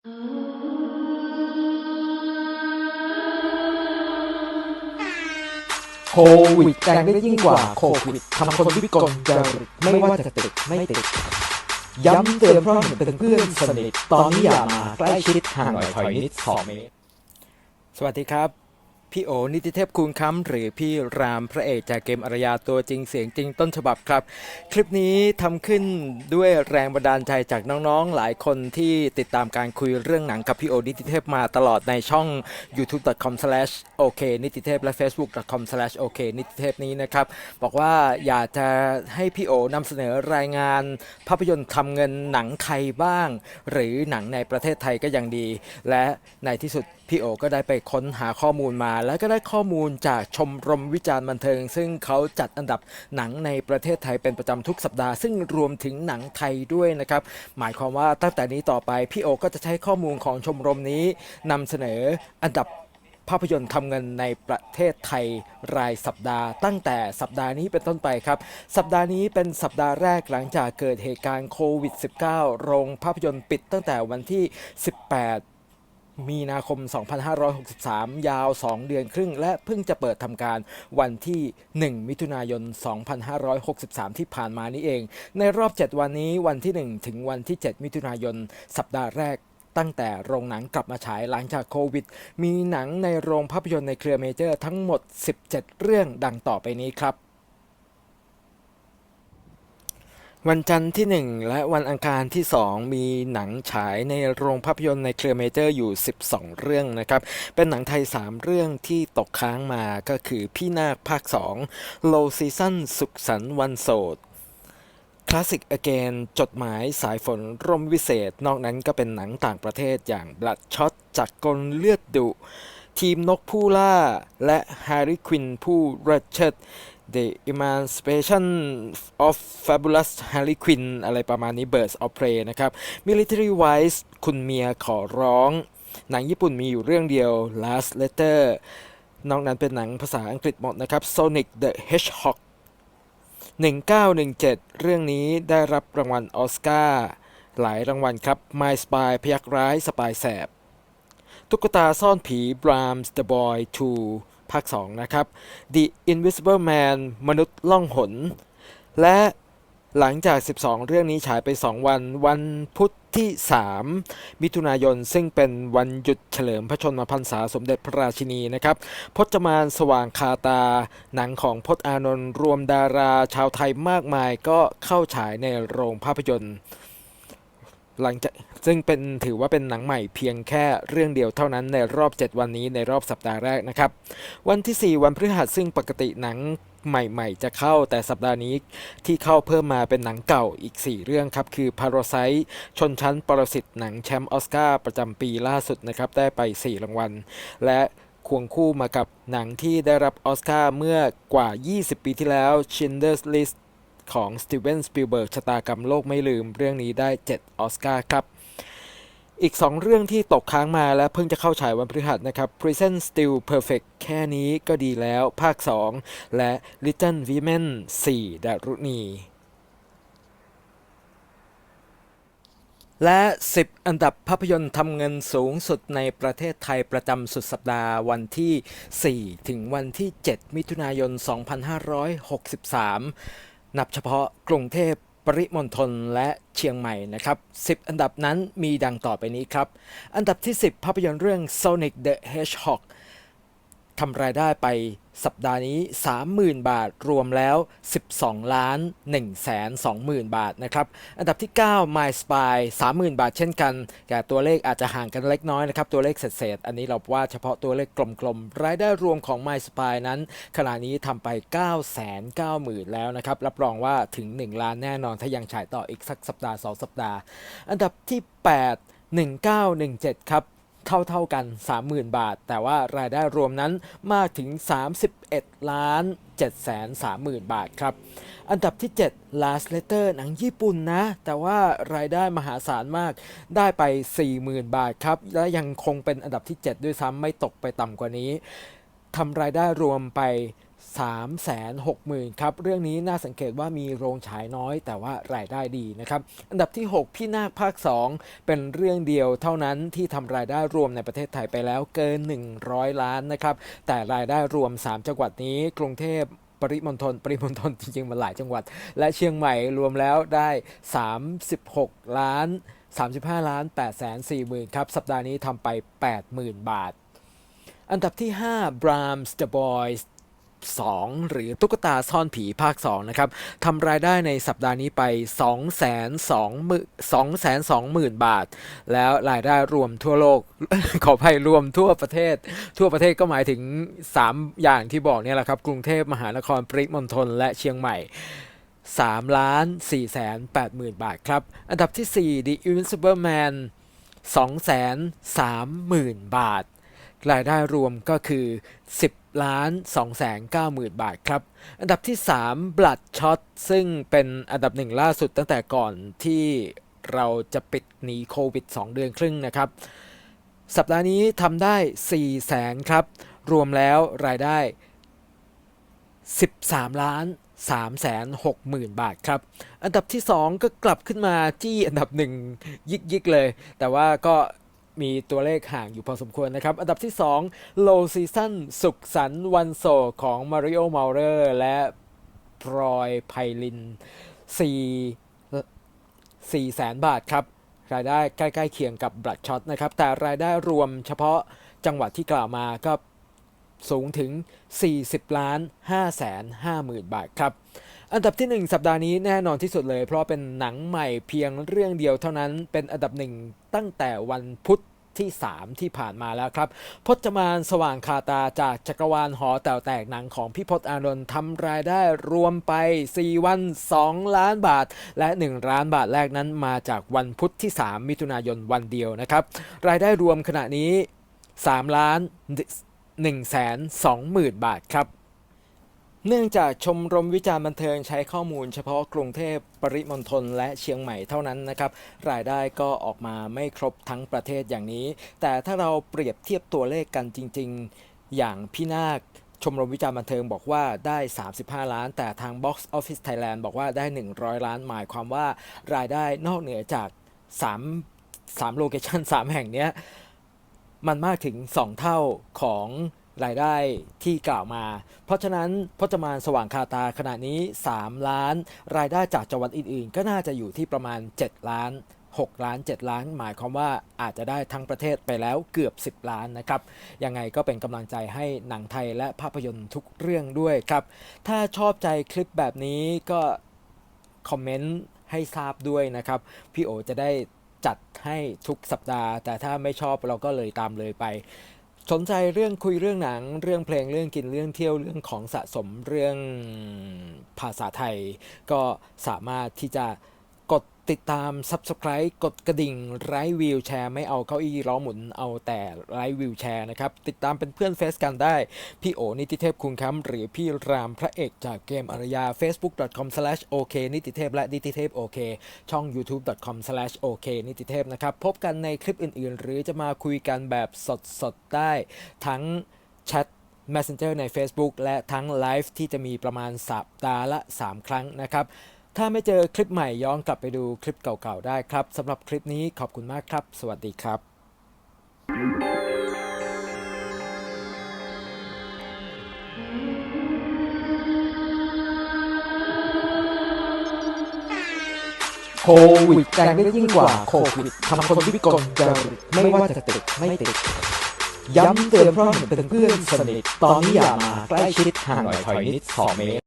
โควิดแรงได้ยิ่งกว่าโควิดทำคนวิกลจริตไม่ว่าจะติดไม่ติด ย้ำเตือนเพราะเห็นเป็นเพื่อนสนิท ตอนนี้อย่ามาใกล้ชิดห่างหน่อยถอยนิดสองเมตร สวัสดีครับ พี่โอนิติเทพคูณค้ำหรือพี่รามพระเอกจากเกมอารยาตัวจริงเสียงจริงต้นฉบับครับ คลิปนี้ทำขึ้นด้วยแรงบันดาลใจจากน้องๆ หลายคนที่ติดตามการคุยเรื่องหนังกับพี่โอนิติเทพมาตลอดในช่อง youtube.com/ok นิติเทพและ facebook.com/ok นิติเทพนี้นะครับ บอกว่าอยากจะให้พี่โอนำเสนอรายงาน ภาพยนตร์ทำเงินหนังไทยบ้าง หรือหนังในประเทศไทยก็ยังดี และในที่สุด พี่โอก็ได้ไปค้นหาข้อมูลมา แล้วก็ได้ข้อมูลจากชมรมวิจารณ์บันเทิง ซึ่งเขาจัดอันดับหนังในประเทศไทยเป็นประจำทุกสัปดาห์ ซึ่งรวมถึงหนังไทยด้วยนะครับ หมายความว่าตั้งแต่นี้ต่อไป พี่โอก็จะใช้ข้อมูลของชมรมนี้นำเสนออันดับภาพยนตร์ทำเงินในประเทศไทยรายสัปดาห์ ตั้งแต่สัปดาห์นี้เป็นต้นไปครับ สัปดาห์นี้เป็นสัปดาห์แรกหลังจากเกิดเหตุการณ์โควิด -19 โรงภาพยนตร์ปิดตั้งแต่วันที่ 18 มีนาคม 2563 ยาว 2 เดือนครึ่ง และเพิ่งจะเปิดทำการวันที่ 1 มิถุนายน 2563 ที่ผ่านมานี้เอง ในรอบ 7 วันนี้วันที่ 1 ถึงวันที่ 7 มิถุนายน สัปดาห์แรกตั้งแต่โรงหนังกลับมาฉายหลังจากโควิด มีหนังในโรงภาพยนตร์ในเครือเมเจอร์ทั้งหมด 17 เรื่องดังต่อไปนี้ครับ วันจันทร์ที่ 1 และวันอังคารที่ 2 มีหนังฉายในโรงภาพยนตร์ในเครือเมเจอร์อยู่ 12 เรื่องนะครับ เป็นหนังไทย 3 เรื่องที่ตกค้างมาก็คือพี่นาคภาค 2 Low Season สุขสันต์วันโสดคลาสสิกอเกนจดหมายสายฝนร่มวิเศษ นอกนั้นก็เป็นหนังต่างประเทศอย่าง Bloodshot จากกลเลือดดุ ทีมนกผู้ล่า และ Harry Quinn ผู้รัชเชิด The Emancipation of Fabulous Harley Quinn อะไรประมาณนี้ Birds of Prey นะครับ Military Wise คุณเมียขอร้อง หนังญี่ปุ่นมีอยู่เรื่องเดียว Last Letter นอกนั้นเป็นหนังภาษาอังกฤษหมดนะครับ Sonic the Hedgehog 1917 เรื่องนี้ได้รับรางวัลออสการ์หลายรางวัลครับ My Spy พยักร้ายสปายแสบ ตุ๊กตาซ่อนผี Brahms The Boy 2 ภาค 2 นะครับ The Invisible Man มนุษย์ล่องหน และหลังจาก 12 เรื่องนี้ฉายไป 2 วัน วันพุธที่ 3 มิถุนายน ซึ่งเป็นวันหยุดเฉลิมพระชนมพรรษาสมเด็จพระราชินีนะครับ พจมานสว่างคาตา หนังของพจน์อานนท์รวมดาราชาวไทยมากมายก็เข้าฉายในโรงภาพยนตร์ หลังจากซึ่งเป็นถือว่าเป็นหนังใหม่เพียงแค่เรื่องเดียวเท่านั้นในรอบ 7 วันนี้ในรอบสัปดาห์แรกนะครับ วันที่ 4 วันพฤหัสซึ่งปกติหนังใหม่ๆ จะเข้าแต่สัปดาห์นี้ที่เข้าเพิ่มมาเป็นหนังเก่าอีก 4 เรื่องครับ คือ Parasite ชนชั้นปรสิตหนังแชมป์ออสการ์ประจำปีล่าสุดนะครับ ได้ไป 4 รางวัล และควงคู่มากับหนังที่ได้รับออสการ์เมื่อกว่า 20 ปีที่แล้ว Schindler's List ของสตีเวนสปิลเบิร์กชะตากรรมโลกไม่ลืม เรื่องนี้ได้ 7 ออสการ์ครับ อีก 2 เรื่องที่ตกค้างมาและเพิ่งจะเข้าฉายวันพฤหัสนะครับ Prison Still Perfect แค่นี้ก็ดีแล้วภาค 2 และ Little Women 4 ดารุณีและ 10 อันดับภาพยนตร์ทำเงินสูงสุดในประเทศไทยประจำสุดสัปดาห์วันที่ 4 ถึงวันที่ 7 มิถุนายน 2563 นับเฉพาะกรุงเทพปริมณฑลและเชียงใหม่นะครับ 10 อันดับนั้นมีดังต่อไปนี้ครับ อันดับที่ 10 ภาพยนตร์เรื่อง Sonic the Hedgehog ทำรายได้ไปสัปดาห์นี้ 30,000 บาทรวมแล้ว 12 ล้าน1แสน20,000 บาทนะครับ อันดับที่ 9 My Spy 30,000 บาทเช่นกัน แต่ตัวเลขอาจจะห่างกันเล็กน้อยนะครับ ตัวเลขเศษๆอันนี้เราว่าเฉพาะตัวเลขกลมๆ รายได้รวมของ My Spy นั้น ขณะนี้ทำไป 990,000 แล้วนะครับ รับรองว่าถึง 1 ล้านแน่นอน ถ้ายังฉายต่ออีกสักสัปดาห์ 2 สัปดาห์ อันดับที่ 8 1917 ครับ เท่าเท่าๆกัน 30,000 บาท แต่ว่ารายได้รวมนั้นมากถึง 31 ล้าน7แสน30,000 บาทครับ อันดับที่ 7 Last Letter หนังญี่ปุ่นนะ แต่ว่ารายได้มหาศาลมาก ได้ไป 40,000 บาทครับ และยังคงเป็นอันดับที่ 7 ด้วยซ้ำไม่ตกไปต่ำกว่านี้ทำรายได้รวมไป 360,000ครับ เรื่องนี้น่าสังเกตว่ามีโรงฉายน้อย แต่ว่ารายได้ดีนะครับ อันดับที่ 6 พี่นาคภาค 2 เป็นเรื่องเดียวเท่านั้นที่ทำรายได้รวมในประเทศไทยไปแล้วเกิน 100 ล้านนะครับ แต่รายได้รวม 3 จังหวัดนี้กรุงเทพปริมณฑลปริมณฑลจริงๆมันหลายจังหวัด และเชียงใหม่รวมแล้วได้ 36 ล้าน 35 ล้าน8แสน4หมื่นครับ สัปดาห์นี้ทำไป 80,000 บาท อันดับที่ 5 Brahms The Boys 2 หรือตุ๊กตาซ่อนผีภาค 2 นะครับทำรายได้ในสัปดาห์นี้ไป2 2 2 2 0,000 บาท แล้วรายได้รวมทั่วโลก ขออภัยรวมทั่วประเทศ ทั่วประเทศก็หมายถึง 3 อย่างที่บอกเนี่ยแหละครับ กรุงเทพมหานครปริมณฑลและเชียงใหม่3ล้าน4แสน8หมื่นบาทครับ อันดับที่ 4 The Invincible Man 2แสน3หมื่นบาท รายได้รวมก็คือ 10ล้าน2แสน9หมื่นบาทครับ อันดับที่ 3 Blood Shot ซึ่งเป็นอันดับหนึ่งล่าสุดตั้งแต่ก่อนที่เราจะปิดหนีโควิด 2 เดือนครึ่งนะครับ สัปดาห์นี้ทำได้4แสนครับ รวมแล้วรายได้ 13 ล้าน3แสน6หมื่นบาทครับ อันดับที่ 2 ก็กลับขึ้นมาจี้อันดับหนึ่งยิกๆเลย แต่ว่าก็ มีตัวเลขห่างอยู่พอสมควรนะครับ อันดับที่ 2 Low Season สุขสันวันโศกของ Mario Maurer และพลอยไพลิน4 4แสนบาทครับ รายได้ใกล้ๆเคียงกับ Blood Shot นะครับ แต่รายได้รวมเฉพาะจังหวัดที่กล่าวมาก็สูงถึง 40ล้าน5แสน5หมื่นบาทครับ อันดับที่ 1 สัปดาห์นี้แน่นอนที่สุดเลย เพราะเป็นหนังใหม่เพียงเรื่องเดียวเท่านั้นเป็นอันดับหนึ่งตั้งแต่วันพุธที่ 3 ที่ผ่านมาแล้วครับ พจมานสว่างคาตาจากจักรวาลหอแต๋วแตกหนังของพี่พจน์อานนท์ทำรายได้รวมไป 4 วัน 2 ล้านบาท และ 1 ล้านบาทแรกนั้นมาจากวันพุธที่ 3 มิถุนายนวันเดียวนะครับ รายได้รวมขณะนี้ 3 ล้าน120,000 บาทครับ เนื่องจากชมรมวิจารณ์บันเทิงใช้ข้อมูลเฉพาะกรุงเทพปริมณฑลและเชียงใหม่เท่านั้นนะครับ รายได้ก็ออกมาไม่ครบทั้งประเทศอย่างนี้ แต่ถ้าเราเปรียบเทียบตัวเลขกันจริง ๆ อย่างพี่นาคชมรมวิจารณ์บันเทิงบอกว่าได้ 35 ล้าน แต่ทาง Box Office Thailand บอกว่าได้ 100 ล้าน หมายความว่ารายได้นอกเหนือจาก 3 3โลเคชัน3 แห่งเนี้ยมันมากถึง 2 เท่าของ รายได้ที่กล่าวมา เพราะฉะนั้นพจมานสว่างคาตาขณะนี้ 3 ล้าน รายได้จากจังหวัดอื่นๆ ก็น่าจะอยู่ที่ประมาณ 7 ล้าน 6 ล้าน 7 ล้าน หมายความว่าอาจจะได้ทั้งประเทศไปแล้วเกือบ 10 ล้านนะครับ ยังไงก็เป็นกำลังใจให้หนังไทยและภาพยนตร์ทุกเรื่องด้วยครับ ถ้าชอบใจคลิปแบบนี้ก็คอมเมนต์ให้ทราบด้วยนะครับ พี่โอจะได้จัดให้ทุกสัปดาห์ แต่ถ้าไม่ชอบเราก็เลยตามเลยไป สนใจเรื่องคุยเรื่องหนัง เรื่องเพลงเรื่องกินเรื่องเที่ยวเรื่องของสะสมเรื่องภาษาไทย ก็สามารถที่จะ ติดตาม Subscribe กดกระดิ่งไร้วิวแชร์ไม่เอาเก้าอี้ล้อหมุนเอาแต่ไร้วิวแชร์นะครับ ติดตามเป็นเพื่อนเฟซกันได้ พี่โอนิติเทพคุณคำหรือพี่รามพระเอกจากเกมอารยา facebook.com/ok นิติเทพและนิติเทพโอเคช่อง youtube.com/ok นิติเทพนะครับ พบกันในคลิปอื่น ๆ หรือจะมาคุยกันแบบสด ๆ ได้ ทั้งแชท Messenger ใน Facebook และทั้งไลฟ์ที่จะมีประมาณสัปดาห์ละ 3 ครั้งนะครับ ถ้าไม่เจอคลิปใหม่ย้อนกลับไปดูคลิปเก่าๆได้ครับสำหรับคลิปนี้ขอบคุณมากครับ สวัสดีครับ โควิดแรงได้ยิ่งกว่าโควิดทำคนวิกลจริตไม่ว่าจะติดไม่ติด ย้ำเตือนเพราะเห็นเป็นเพื่อนสนิท ตอนนี้อย่ามาใกล้ชิดห่างหน่อยถอยนิด 2 เมตร